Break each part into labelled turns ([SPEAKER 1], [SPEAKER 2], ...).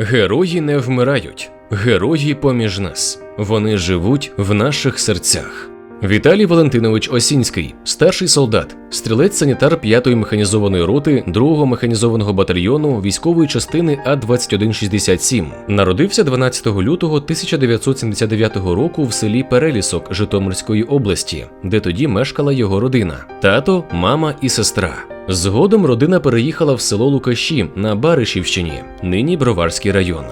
[SPEAKER 1] Герої не вмирають, герої поміж нас. Вони живуть в наших серцях. Віталій Валентинович Осінський, старший солдат, стрілець-санітар 5-ї механізованої роти 2-го механізованого батальйону військової частини А-2167. Народився 12 лютого 1979 року в селі Перелісок Житомирської області, де тоді мешкала його родина: тато, мама і сестра. Згодом родина переїхала в село Лукаші на Баришівщині, нині Броварський район.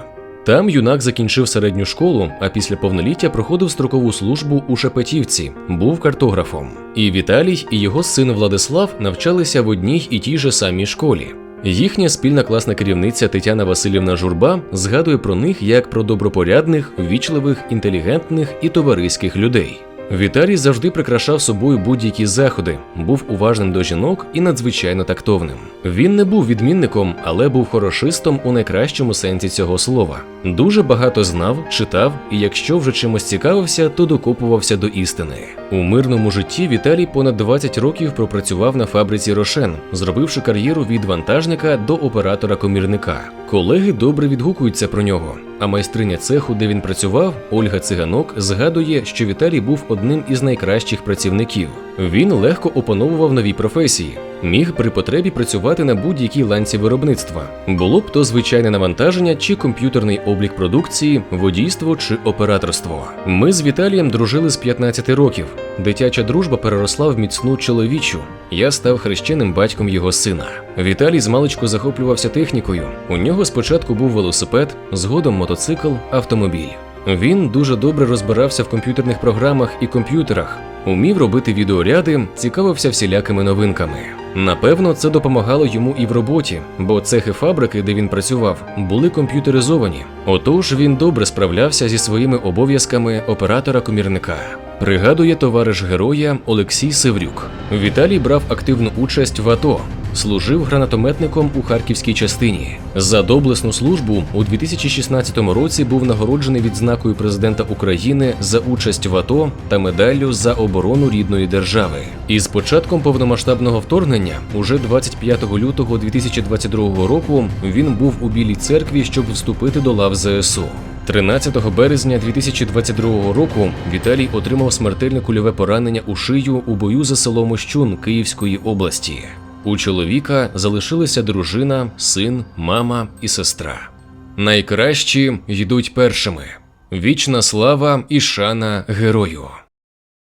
[SPEAKER 1] Там юнак закінчив середню школу, а після повноліття проходив строкову службу у Шепетівці, був картографом. І Віталій, і його син Владислав навчалися в одній і тій же самій школі. Їхня спільна класна керівниця Тетяна Васильівна Журба згадує про них як про добропорядних, вічливих, інтелігентних і товариських людей. Віталій завжди прикрашав собою будь-які заходи, був уважним до жінок і надзвичайно тактовним. Він не був відмінником, але був хорошистом у найкращому сенсі цього слова. Дуже багато знав, читав, і якщо вже чимось цікавився, то докопувався до істини. У мирному житті Віталій понад 20 років пропрацював на фабриці Рошен, зробивши кар'єру від вантажника до оператора комірника. Колеги добре відгукуються про нього. А майстриня цеху, де він працював, Ольга Циганок, згадує, що Віталій був одним із найкращих працівників. Він легко опановував нові професії, міг при потребі працювати на будь-якій ланці виробництва. Було б то звичайне навантаження чи комп'ютерний облік продукції, водійство чи операторство. Ми з Віталієм дружили з 15 років. Дитяча дружба переросла в міцну чоловічу. Я став хрещеним батьком його сина. Віталій змалечку захоплювався технікою. У нього спочатку був велосипед, згодом мотоцикл, автомобіль. Він дуже добре розбирався в комп'ютерних програмах і комп'ютерах, умів робити відеоряди, цікавився всілякими новинками. Напевно, це допомагало йому і в роботі, бо цехи фабрики, де він працював, були комп'ютеризовані. Отож він добре справлявся зі своїми обов'язками оператора комірника. Пригадує товариш героя Олексій Севрюк. Віталій брав активну участь в АТО, служив гранатометником у харківській частині. За доблесну службу у 2016 році був нагороджений відзнакою президента України за участь в АТО та медаллю за оборону рідної держави. І з початком повномасштабного вторгнення, уже 25 лютого 2022 року, він був у Білій церкві, щоб вступити до лав ЗСУ. 13 березня 2022 року Віталій отримав смертельне кульове поранення у шию у бою за село Мощун Київської області. У чоловіка залишилися дружина, син, мама і сестра. Найкращі йдуть першими. Вічна слава і шана герою.